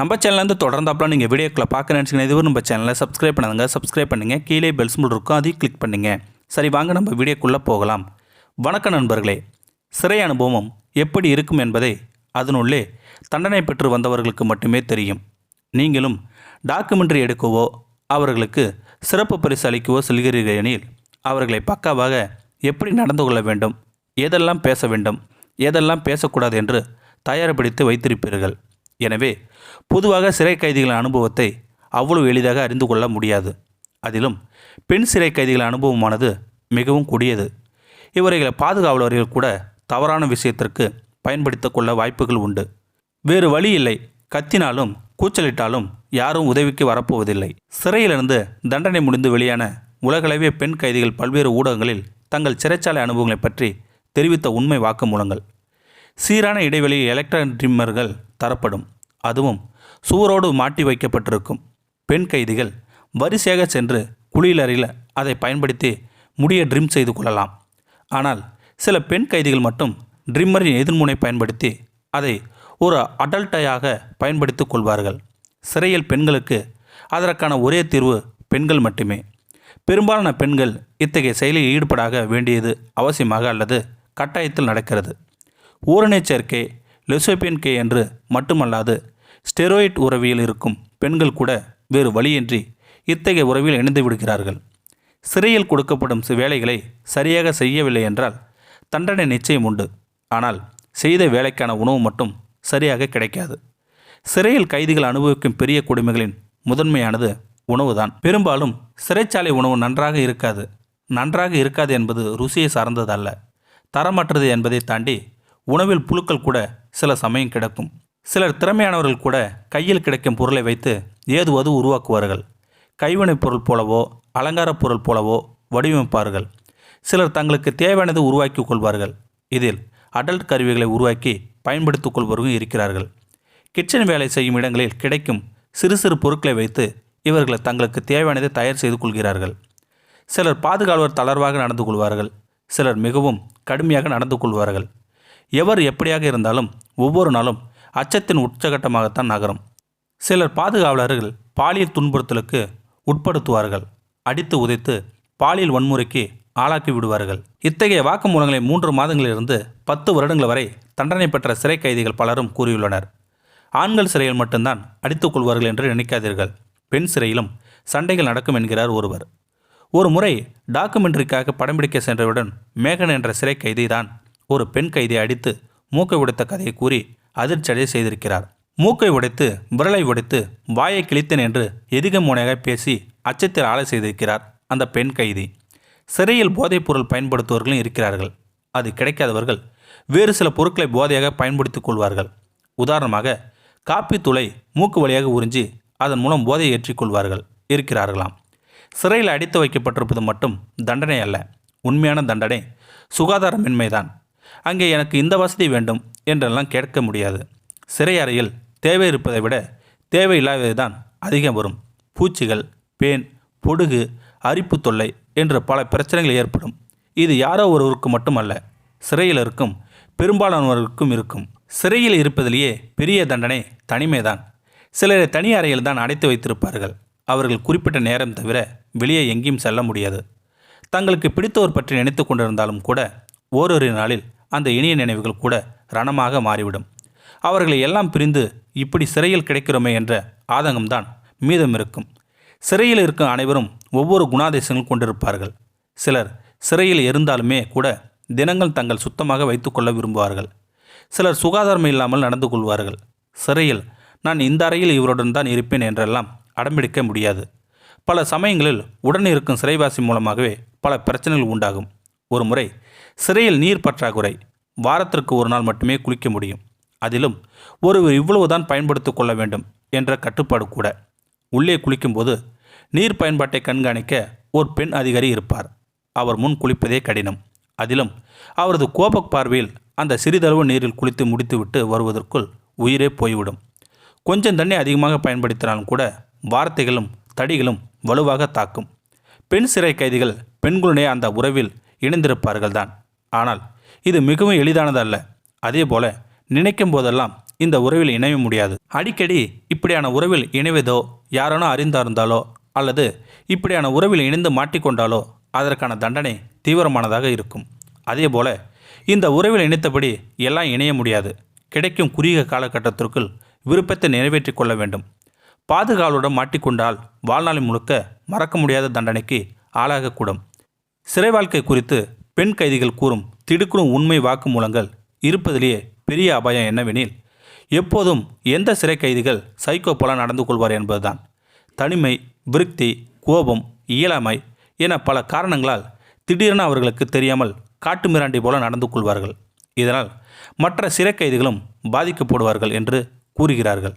நம்ம சேனல்லேருந்து தொடர்ந்தாப்புல நீங்கள் வீடியோக்களை பார்க்க நினச்சிங்கன்னா இதுவரை நம்ம சேனலை சப்ஸ்கிரைப் பண்ணாதுங்க. சப்ஸ்கிரைப் பண்ணுங்கள் கீழே பெல் சிம்பிள் இருக்கும். அதையும் கிளிக் பண்ணுங்கள் சரி வாங்க நம்ம வீடியோக்குள்ளே போகலாம். வணக்கம் நண்பர்களே. சிறை அனுபவம் எப்படி இருக்கும் என்பதை அதனுள்ளே தண்டனை பெற்று வந்தவர்களுக்கு மட்டுமே தெரியும். நீங்களும் டாக்குமெண்ட்ரி எடுக்கவோ அவர்களுக்கு சிறப்பு பரிசு அளிக்கவோ செல்கிறீர்கள் எனில் அவர்களை பக்காவாக எப்படி நடந்து கொள்ள வேண்டும் எதெல்லாம் பேச வேண்டும் எதெல்லாம் பேசக்கூடாது என்று தயார்படுத்தி வைத்திருப்பீர்கள். எனவே பொதுவாக சிறை கைதிகளின் அனுபவத்தை அவ்வளவு எளிதாக அறிந்து கொள்ள முடியாது. அதிலும் பெண் சிறை கைதிகளின் அனுபவமானது மிகவும் கொடியது. இவர்களை பாதுகாவலர்கள் கூட தவறான விஷயத்திற்கு பயன்படுத்த கொள்ள வாய்ப்புகள் உண்டு. வேறு வழி இல்லை. கத்தினாலும் கூச்சலிட்டாலும் யாரும் உதவிக்கு வரப்போவதில்லை. சிறையிலிருந்து தண்டனை முடிந்து வெளியான உலகளவிய பெண் கைதிகள் பல்வேறு ஊடகங்களில் தங்கள் சிறைச்சாலை அனுபவங்களை பற்றி தெரிவித்த உண்மை வாக்குமூலங்கள். சீரான இடைவெளியில் எலக்ட்ரான் ட்ரிம்மர்கள் தரப்படும். அதுவும் சுவரோடு மாட்டி வைக்கப்பட்டிருக்கும். பெண் கைதிகள் வரிசையாக சென்று குளியலறையில் அதை பயன்படுத்தி முடிய ட்ரிம் செய்து கொள்ளலாம். ஆனால் சில பெண் கைதிகள் மட்டும் ட்ரிம்மரின் எதிர்முனை பயன்படுத்தி அதை ஒரு அடல்ட்டையாக பயன்படுத்திக் கொள்வார்கள். சிறையில் பெண்களுக்கு அதற்கான ஒரே தீர்வு பெண்கள் மட்டுமே. பெரும்பாலான பெண்கள் இத்தகைய செயலில் ஈடுபடாக வேண்டியது அவசியமாக அல்லது கட்டாயத்தில் நடக்கிறது. ஊரணைச் சேர்க்கை லெசோபியன் கே என்று மட்டுமல்லாது ஸ்டெரோயிட் உறவியில் இருக்கும் பெண்கள் கூட வேறு வழியின்றி இத்தகைய உறவில் இணைந்து விடுகிறார்கள். சிறையில் கொடுக்கப்படும் வேலைகளை சரியாக செய்யவில்லை என்றால் தண்டனை நிச்சயம் உண்டு. ஆனால் செய்த வேலைக்கான உணவு மட்டும் சரியாக கிடைக்காது. சிறையில் கைதிகள் அனுபவிக்கும் பெரிய கொடுமைகளின் முதன்மையானது உணவுதான். பெரும்பாலும் சிறைச்சாலை உணவு நன்றாக இருக்காது. நன்றாக இருக்காது என்பது ருசியை சார்ந்ததல்ல. தரமற்றது என்பதை தாண்டி உணவில் புழுக்கள் கூட சில சமயம் கிடக்கும். சிலர் திறமையானவர்கள் கூட கையில் கிடைக்கும் பொருளை வைத்து ஏதுவது உருவாக்குவார்கள். கைவினைப் பொருள் போலவோ அலங்காரப் பொருள் போலவோ வடிவமைப்பார்கள். சிலர் தங்களுக்கு தேவையானது உருவாக்கிக் கொள்வார்கள். இதில் அடல்ட் கருவிகளை உருவாக்கி பயன்படுத்திக் கொள்பவர்களும் இருக்கிறார்கள். கிச்சன் வேலை செய்யும் இடங்களில் கிடைக்கும் சிறு சிறு பொருட்களை வைத்து இவர்கள் தங்களுக்கு தேவையானதை தயார் செய்து கொள்கிறார்கள். சிலர் பாதுகாவலர் தளர்வாக நடந்து கொள்வார்கள். சிலர் மிகவும் கடுமையாக நடந்து கொள்வார்கள். எவர் எப்படியாக இருந்தாலும் ஒவ்வொரு நாளும் அச்சத்தின் உச்சகட்டமாகத்தான் நகரும். சிலர் பாதுகாவலர்கள் பாலியல் துன்புறுத்தலுக்கு உட்படுத்துவார்கள். அடித்து உதைத்து பாலியல் வன்முறைக்கு ஆளாக்கி விடுவார்கள். இத்தகைய வாக்குமூலங்களை மூன்று மாதங்களிலிருந்து பத்து வருடங்கள் வரை தண்டனை பெற்ற சிறை கைதிகள் பலரும் கூறியுள்ளனர். ஆண்கள் சிறையில் மட்டும்தான் அடித்துக் கொள்வார்கள் என்று நினைக்காதீர்கள். பெண் சிறையிலும் சண்டைகள் நடக்கும் என்கிறார் ஒருவர். ஒரு முறை டாக்குமெண்ட்ரிக்காக படம் பிடிக்க சென்றவுடன் மேகன் என்ற சிறை கைதி தான் ஒரு பெண் கைதியை அடித்து மூக்கை உடைத்த கதையை கூறி அதிர்ச்சியடைய செய்திருக்கிறார். மூக்கை உடைத்து விரலை உடைத்து வாயை கிழித்தேன் என்று எதிக முனையாக பேசி அச்சத்தில் ஆலை செய்திருக்கிறார் அந்த பெண் கைதி. சிறையில் போதைப் பொருள் பயன்படுத்துபவர்களும் இருக்கிறார்கள். அது கிடைக்காதவர்கள் வேறு சில பொருட்களை போதையாக பயன்படுத்திக் கொள்வார்கள். உதாரணமாக காப்பி தூளை மூக்கு வழியாக உறிஞ்சி அதன் மூலம் போதையை ஏற்றிக்கொள்வார்கள் இருக்கிறார்களாம். சிறையில் அடித்து வைக்கப்பட்டிருப்பது மட்டும் தண்டனை அல்ல உண்மையான தண்டனை சுகாதாரமின்மைதான் அங்கே எனக்கு இந்த வசதி வேண்டும் என்றெல்லாம் கேட்க முடியாது. சிறை அறையில் தேவை இருப்பதை விட தேவையில்லாதது தான் அதிகம் வரும். பூச்சிகள் பேன் பொடுகு அரிப்பு தொல்லை என்ற பல பிரச்சனைகள் ஏற்படும். இது யாரோ ஒருவருக்கு மட்டுமல்ல சிறையில் இருக்கும் பெரும்பாலானவர்களுக்கும் இருக்கும். சிறையில் இருப்பதிலேயே பெரிய தண்டனை தனிமைதான். சிலரை தனி அறையில் தான் அடைத்து வைத்திருப்பார்கள். அவர்கள் குறிப்பிட்ட நேரம் தவிர வெளியே எங்கேயும் செல்ல முடியாது. தங்களுக்கு பிடித்தவர் பற்றி நினைத்து கொண்டிருந்தாலும் கூட ஓரொரு நாளில் அந்த இனிய நினைவுகள் கூட ரணமாக மாறிவிடும். அவர்களை எல்லாம் பிரிந்து இப்படி சிறையில் கிடைக்கிறோமே என்ற ஆதங்கம்தான் மீதம் இருக்கும். சிறையில் இருக்கும் அனைவரும் ஒவ்வொரு குணாதிசயங்கள் கொண்டிருப்பார்கள். சிலர் சிறையில் இருந்தாலுமே கூட தினங்கள் தங்கள் சுத்தமாக வைத்துக்கொள்ள விரும்புவார்கள். சிலர் சுகாதாரம் இல்லாமல் நடந்து கொள்வார்கள். சிறையில் நான் இந்த அறையில் இவருடன் தான் இருப்பேன் என்றெல்லாம் அடம்பிடிக்க முடியாது. பல சமயங்களில் உடன் இருக்கும் சிறைவாசி மூலமாகவே பல பிரச்சனைகள் உண்டாகும். ஒரு முறை சிறையில் நீர் பற்றாக்குறை. வாரத்திற்கு ஒரு நாள் மட்டுமே குளிக்க முடியும். அதிலும் ஒருவர் இவ்வளவுதான் பயன்படுத்தி கொள்ள வேண்டும் என்ற கட்டுப்பாடு கூட. உள்ளே குளிக்கும்போது நீர் பயன்பாட்டை கண்காணிக்க ஒரு பெண் அதிகாரி இருப்பார். அவர் முன் குளிப்பதே கடினம். அதிலும் அவரது கோபக் பார்வையில் அந்த சிறிதளவு நீரில் குளித்து முடித்துவிட்டு வருவதற்குள் உயிரே போய்விடும். கொஞ்சம் தண்ணி அதிகமாக பயன்படுத்தினாலும் கூட வார்த்தைகளும் தடிகளும் வலுவாக தாக்கும். பெண் சிறை கைதிகள் பெண்களுடைய அந்த உறவில் இணைந்திருப்பார்கள் தான் ஆனால் இது மிகவும் எளிதானதல்ல. அதே போல நினைக்கும் போதெல்லாம் இந்த உறவில் இணைய முடியாது. அடிக்கடி இப்படியான உறவில் இணைவதோ யாரானோ அறிந்தார்ந்தாலோ அல்லது இப்படியான உறவில் இணைந்து மாட்டிக்கொண்டாலோ அதற்கான தண்டனை தீவிரமானதாக இருக்கும். அதே போல இந்த உறவில் இணைத்தபடி எல்லாம் இணைய முடியாது. கிடைக்கும் குறுகிய காலகட்டத்திற்குள் விருப்பத்தை நிறைவேற்றிக் கொள்ள வேண்டும். பாதுகாவலுடன் மாட்டிக்கொண்டால் வாழ்நாள் முழுக்க மறக்க முடியாத தண்டனைக்கு ஆளாகக்கூடும். சிறை வாழ்க்கை குறித்து பெண் கைதிகள் கூறும் திடுக்குறும் உண்மை வாக்குமூலங்கள் இருப்பதிலேயே பெரிய அபாயம் என்னவெனில் எப்போதும் எந்த சிறை கைதிகள் சைக்கோ போல நடந்து கொள்வார் என்பதுதான். தனிமை விருத்தி கோபம் இயலாமை என பல காரணங்களால் திடீரென அவர்களுக்கு தெரியாமல் காட்டுமிராண்டி போல நடந்து கொள்வார்கள். இதனால் மற்ற சிறை கைதிகளும் பாதிக்கப்படுவார்கள் என்று கூறுகிறார்கள்.